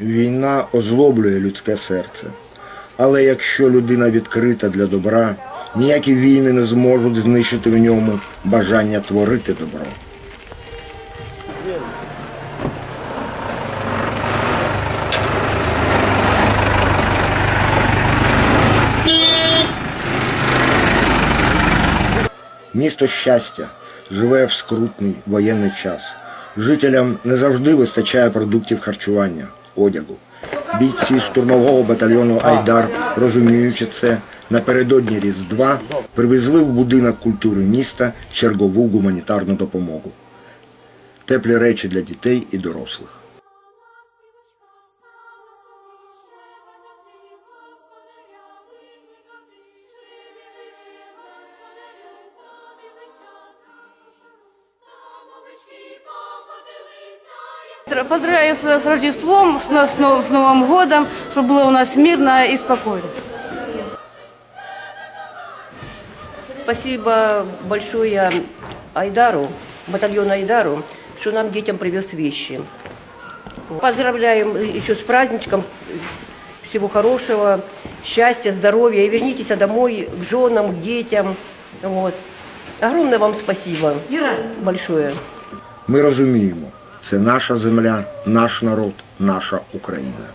Війна озлоблює людське серце. Але якщо людина відкрита для добра, ніякі війни не зможуть знищити в ньому бажання творити добро. Місто щастя живе в скрутний воєнний час. Жителям не завжди вистачає продуктів харчування, одягу. Бійці штурмового батальйону Айдар, розуміючи це, напередодні Різдва привезли в будинок культури міста чергову гуманітарну допомогу. Теплі речі для дітей і дорослих. Поздравляю с, Рождеством, с, с Новым, с Новым годом, чтобы было у нас мирно и спокойно. Спасибо большое Айдару, батальону Айдару, что нам детям привез вещи. Поздравляем еще с праздничком. Всего хорошего, счастья, здоровья. И вернитесь домой к женам, к детям. Вот. Огромное вам спасибо Ира, большое. Ми розуміємо, це наша земля, наш народ, наша Україна.